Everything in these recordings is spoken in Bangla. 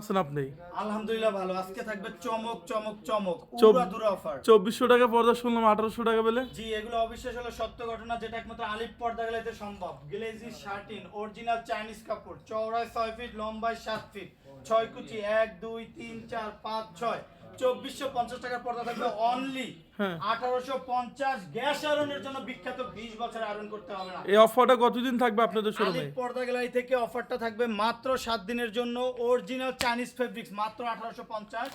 আছেন আপনি। আলহামদুলিল্লাহ ভালো। আজকে থাকবে চমক চমক চমক। অফার। চব্বিশশো টাকা পর্দা শুনলাম আঠারোশো টাকা বলে? জি এগুলো অবিশ্বাস হলো সত্য ঘটনা যেটা একমাত্র আলিপ পর্দা গেলে সম্ভব। গ্লেজি শার্টিন অরিজিনাল চাইনিজ কাপড়। চওড়ায় ছয় ফিট লম্বায় সাত ফিট ছয় কুচি এক দুই তিন চার পাঁচ ছয়। চব্বিশশো পঞ্চাশ টাকার পর্দা থাকবে অনলি হ্যাঁ। আঠারোশো পঞ্চাশ গ্যাস আয়রনের জন্য বিখ্যাত বিশ বছর আয়রন করতে হবে না। এই অফারটা কতদিন থাকবে আপনাদের শোরুমে পর্দা গ্যালারি থেকে অফারটা থাকবে মাত্র সাত দিনের জন্য অরিজিনাল চাইনিজ ফেব্রিক্স মাত্র আঠারোশো পঞ্চাশ।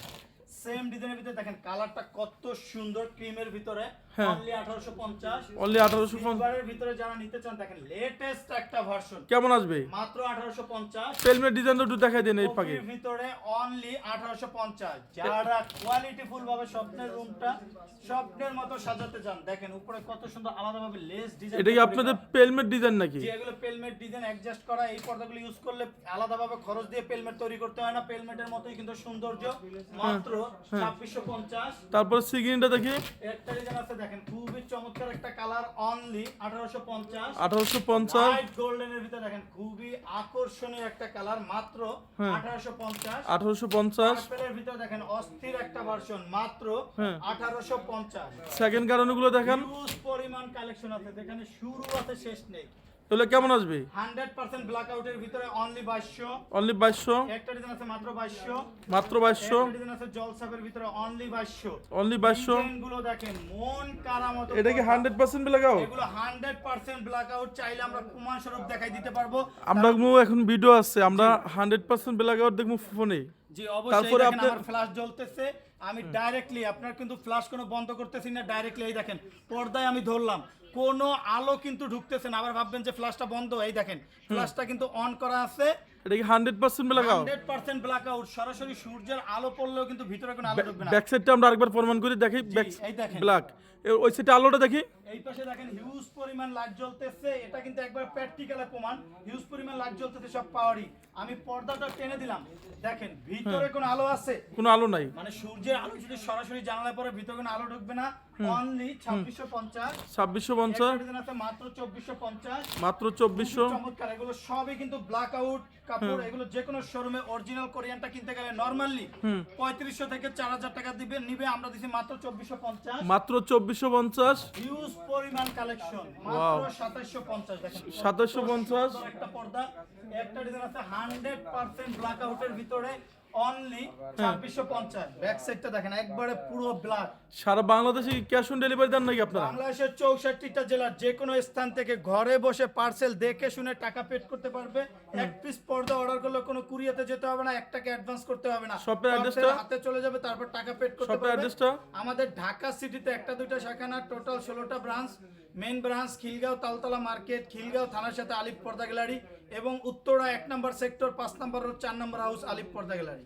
সেম ডিজাইনের ভিতরে দেখেন কালারটা কত সুন্দর ক্রিমের ভিতরে। হ্যাঁ। অনলি আঠারোশো পঞ্চাশ। অনলি আঠারোশো সিলভারের ভিতরে যারা নিতে চান দেখেন লেটেস্ট একটা ভার্সন কেমন আসবে? মাত্র আঠারোশো পঞ্চাশ। পেলমেট ডিজাইনটা দেখাই দেন এই পাকে ভিতরে অনলি আঠারোশো পঞ্চাশ। যারা কোয়ালিটি ভাবে স্বপ্নের রুমটা স্বপ্নের মতো সাজাতে চান দেখেন উপরে কত সুন্দর আলাদাভাবে লেস ডিজাইন এটা কি আপনাদের পেলমেট ডিজাইন নাকি? যে এগুলো পেলমেট ডিজাইন অ্যাডজাস্ট করা এই পর্দাগুলো ইউজ করলে আলাদাভাবে খরচ দিয়ে পেলমেট তৈরি করতে হয় না। পেলমেটের মতোই কিন্তু সৌন্দর্য। মাত্র ছাব্বিশশো পঞ্চাশ। তারপর সিগিনটা দেখি। একটা ডিজাইন আছে দেখেন খুবই চমৎকার একটা কালার অনলি আঠারোশো পঞ্চাশ। আঠারোশো পঞ্চাশ। লাইট গোল্ডেনের ভিতরে দেখেন খুবই আকর্ষণীয় একটা কালার মাত্র হ্যাঁ। আঠারোশো পঞ্চাশ। আঠারোশো পঞ্চাশ। পার্পেলের ভিতরে দেখেন অস্থির একটা ভার্সন মাত্র হ্যাঁ। আঠারোশো পঞ্চাশ। সেকেন্ড কারণগুলো দেখেন। হিউজ পরিমাণ কালেকশন আছে যেখানে শুরু আছে শেষ নেই। তাহলে কেমন আসবে? হান্ড্রেড পার্সেন্ট ব্ল্যাক আউটের ভিতরে অনলি বাইশশো। অনলি বাইশশো? একটা ডিজাইন আছে মাত্র বাইশশো। মাত্র বাইশশো? একটা ডিজাইন আছে জলসাপের ভিতরে অনলি বাইশশো। অনলি বাইশশো? গুলো দেখেন মন কারা মতো এটা কি হান্ড্রেড পার্সেন্ট লাগাও এগুলো হান্ড্রেড পার্সেন্ট ব্ল্যাক আউট চাইলে আমরা প্রমাণ স্বরূপ দেখাই দিতে পারব। আমরা এখন ভিডিও আছে আমরা হান্ড্রেড পার্সেন্ট ব্ল্যাক দেখব ফোনে। জি অবশ্যই তারপরে আপনার- আমার ফ্ল্যাশ জ্বলতেছে। আমি ডাইরেক্টলি আপনার কিন্তু ফ্ল্যাশ কোনো বন্ধ করতেছি না ডাইরেক্টলি এই দেখেন পর্দায় আমি ধরলাম। কোনো আলো কিন্তু ঢুকতেছে না আবার ভাববেন যে ফ্ল্যাশটা বন্ধ এই দেখেন ফ্ল্যাশটা কিন্তু অন করা আছে। এটা কি হান্ড্রেড পার্সেন্ট লাগাও হান্ড্রেড পার্সেন্ট ব্ল্যাক আউট সরাসরি সূর্যের আলো পড়লেও কিন্তু ভিতরে কোনো আলো ঢুকবে না। ব্যাক সাইডটা আমরা আরেকবার প্রমাণ করি দেখি ব্যাক এই দেখেন। ব্ল্যাক ওই সাইডে আলোটা দেখি। এই পাশে দেখেন হিউজ পরিমাণ লাইট জ্বলতেছে। এটা কিন্তু একবার প্র্যাকটিক্যালে প্রমাণ। হিউজ পরিমাণ লাইট জ্বলতেছে সব পাওয়ারই। আমি পর্দাটা টেনে দিলাম। দেখেন ভিতরে কোনো আলো আছে? কোনো আলো নাই। মানে সূর্যের আলো যদি সরাসরি জানালায় পরে ভিতরে কোনো আলো ঢুকবে না অনলি পঞ্চাশ। ছাব্বিশশো পঞ্চাশ। আছে মাত্র চব্বিশশো পঞ্চাশ। মাত্র চব্বিশশো। চমৎকার এগুলো সবই কিন্তু ব্ল্যাক আউট কাপড় এগুলো যে কোনো শোরুমে অরিজিনাল কোরিয়ানটা কিনতে গেলে নর্মালি পঁয়ত্রিশশো থেকে চার হাজার টাকা দিবে নিবে আমরা দিছি মাত্র চব্বিশশো পঞ্চাশ। মাত্র চব্বিশশো পঞ্চাশ। হিউজ পরিমাণ কালেকশন মাত্র সাতাশশো পঞ্চাশ দেখেন। সাতাশশো পঞ্চাশ। সুন্দর একটা পর্দা। একটা ডিজাইন আছে হান্ড্রেড পার্সেন্ট ব্ল্যাক আউটের ভিতরে। অনলি ছাব্বিশশো পঞ্চাশ। ব্যাক সাইডটা দেখেন একবারে পুরো ব্ল্যাক সারা বাংলাদেশে ক্যাশ অন ডেলিভারি দেন নাকি আপনারা? বাংলাদেশের চৌষট্টিটা জেলার যে কোনো স্থান থেকে ঘরে বসে পার্সেল দেখে শুনে টাকা পেড করতে পারবে। এক পিস পর্দা অর্ডার করলে কোনো কুরিয়াতে যেতে হবে না এক টাকা অ্যাডভান্স করতে হবে না। শপের অ্যাড্রেসটা? হাতে চলে যাবে তারপর টাকা পেড করতে শপের পারবে। অ্যাড্রেসটা? আমাদের ঢাকা সিটিতে একটা দুইটা শাখা না টোটাল ষোলোটা branch main branch Khilgaon Taltala market, Khilgaon থানার সাথে আলিপ পর্দা গ্যালারি এবং উত্তরা এক নম্বর সেক্টর পাঁচ নম্বর রোড, চার নম্বর হাউস আলিপ পর্দা গ্যালারি।